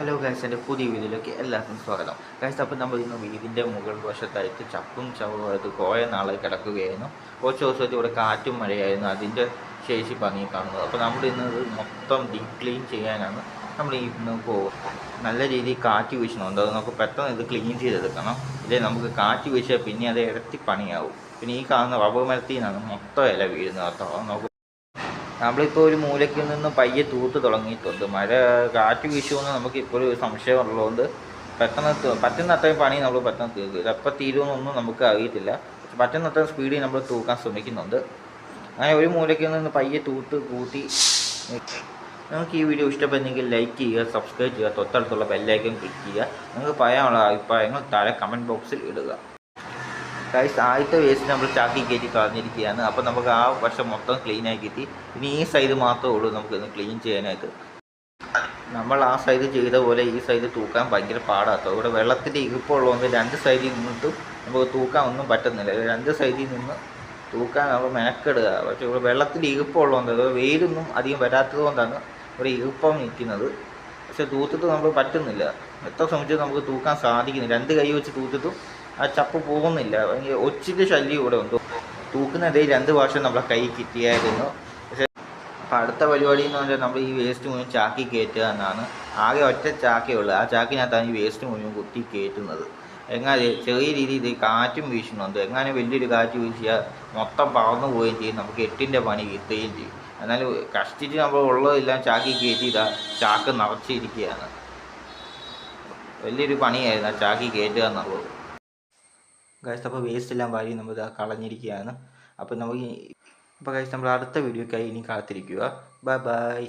Guys എന്റെ പുതിയ വീഡിയോയിലേക്ക് എല്ലാവർക്കും സ്വാഗതം. ഗൈസ് അപ്പോൾ നമ്മൾ ഇന്ന് വീടിന്റെ മുകൾ വശത്തായിട്ട് ചപ്പും ചവും എടുത്ത് കോയ നാളെ കിടക്കുകയായിരുന്നു. കുറച്ച് ദിവസമായിട്ട് ഇവിടെ കാറ്റും മഴയായിരുന്നു. അതിന്റെ ശേഷി ഭംഗി കാണുന്നത്. അപ്പോൾ നമ്മൾ ഇന്ന് മൊത്തം ഡീപ് ക്ലീൻ ചെയ്യാനാണ് നമ്മൾ ഇന്ന് പോകും നല്ല രീതിയിൽ കാറ്റ് വീശണമുണ്ട്. അത് നമുക്ക് പെട്ടെന്ന് ഇത് ക്ലീൻ ചെയ്തെടുക്കണം. ഇതേ നമുക്ക് കാറ്റ് വീശിയാൽ പിന്നെ അത് ഇരട്ടി പണിയാവും. പിന്നെ ഈ കാണുന്ന റബ്ബർ മരത്തിൽ നിന്നാണ് മൊത്തം ഇല വീഴുന്നത് കേട്ടോ. നമുക്ക് നമ്മളിപ്പോൾ ഒരു മൂലയ്ക്ക് നിന്ന് പയ്യെ തൂത്ത് തുടങ്ങിയിട്ടുണ്ട്. മഴ കാറ്റ് വീശുമെന്ന് നമുക്ക് ഇപ്പോൾ ഒരു സംശയം ഉള്ളതുകൊണ്ട് പെട്ടെന്ന് പറ്റുന്ന അത്രയും പണി നമ്മൾ പെട്ടെന്ന് തീർക്കും എപ്പോൾ തീരുമെന്നൊന്നും നമുക്ക് അറിയത്തില്ല. പറ്റുന്ന അത്രയും സ്പീഡിൽ നമ്മൾ തൂക്കാൻ ശ്രമിക്കുന്നുണ്ട്. അങ്ങനെ ഒരു മൂലയ്ക്ക് നിന്ന് പയ്യെ തൂത്ത് കൂട്ടി നിങ്ങൾക്ക് ഈ വീഡിയോ ഇഷ്ടപ്പെടുന്നെങ്കിൽ ലൈക്ക് ചെയ്യുക സബ്സ്ക്രൈബ് ചെയ്യുക തൊട്ടടുത്തുള്ള ബെല്ലൈക്കൻ ക്ലിക്ക് ചെയ്യുക. നിങ്ങൾക്ക് പറയാനുള്ള അഭിപ്രായങ്ങൾ താഴെ കമന്റ് ബോക്സിൽ ഇടുക. ഗൈസ് ആദ്യത്തെ വേസ്റ്റ് നമ്മൾ ചാക്കി കയറ്റി കളഞ്ഞിരിക്കുകയാണ്. അപ്പോൾ നമുക്ക് ആ വശം മൊത്തം ക്ലീൻ ആയി കിട്ടി. ഇനി ഈ സൈഡ് മാത്രമേ ഉള്ളൂ നമുക്ക് ഇന്ന് ക്ലീൻ ചെയ്യാനായിട്ട്. നമ്മൾ ആ സൈഡ് ചെയ്ത പോലെ ഈ സൈഡ് തൂക്കാൻ ഭയങ്കര പാടാത്ത ഇവിടെ വെള്ളത്തിന്റെ ഇരിപ്പുള്ളതുകൊണ്ട് രണ്ട് സൈഡിൽ നിന്നിട്ടും നമുക്ക് തൂക്കാൻ ഒന്നും പറ്റുന്നില്ല. രണ്ട് സൈഡിൽ നിന്ന് തൂക്കാൻ നമ്മൾ മെനക്കെടുക. പക്ഷേ ഇവിടെ വെള്ളത്തിന്റെ ഇരിപ്പുള്ളതുകൊണ്ട് അത് വെയിലൊന്നും അധികം വരാത്തത് കൊണ്ടാണ് ഇവിടെ ഇരിപ്പം നിൽക്കുന്നത്. പക്ഷെ തൂത്തിട്ട് നമുക്ക് പറ്റുന്നില്ല. എത്ര ശ്രമിച്ചാൽ നമുക്ക് തൂക്കാൻ സാധിക്കുന്നില്ല. രണ്ട് കൈ വെച്ച് തൂത്തിട്ടും ആ ചപ്പ് പോകുന്നില്ല. ഭയങ്കര ഒച്ചിന്റെ ശല്യം ഇവിടെ ഉണ്ട്. തൂക്കുന്നതേ രണ്ട് വർഷം നമ്മളെ കൈ കിട്ടിയായിരുന്നു. പക്ഷെ അപ്പം അടുത്ത പരിപാടി എന്ന് പറഞ്ഞാൽ നമ്മൾ ഈ വേസ്റ്റ് മുഴുവൻ ചാക്കി കയറ്റുക എന്നാണ്. ആകെ ഒറ്റ ചാക്കേ ഉള്ളൂ. ആ ചാക്കിനകത്താണ് ഈ വേസ്റ്റ് മുഴുവൻ കുത്തി കയറ്റുന്നത്. എങ്ങനെ ചെറിയ രീതിയിൽ കാറ്റും വീശുന്നുണ്ട്. എങ്ങനെ വലിയൊരു കാറ്റ് വീശിയാൽ മൊത്തം പറന്നു പോവുകയും ചെയ്യും. നമുക്ക് എട്ടിന്റെ പണി കിട്ടുകയും ചെയ്യും. എന്നാൽ കഷ്ടിച്ച് നമ്മൾ ഉള്ളതെല്ലാം ചാക്കി കയറ്റി ഇതാ ചാക്ക് നിറച്ചിരിക്കുകയാണ്. വലിയൊരു പണിയായിരുന്നു ആ ചാക്കി കയറ്റുക എന്നുള്ളത്. ഗൈസ് അപ്പോൾ വേസ്റ്റ് എല്ലാം വാരി നമ്മൾ ഇതാ കളഞ്ഞിരിക്കുകയാണ്. അപ്പോൾ നമുക്ക് അപ്പോൾ ഗൈസ് നമ്മൾ അടുത്ത വീഡിയോക്കായി ഇനി കാത്തിരിക്കുക. Bye bye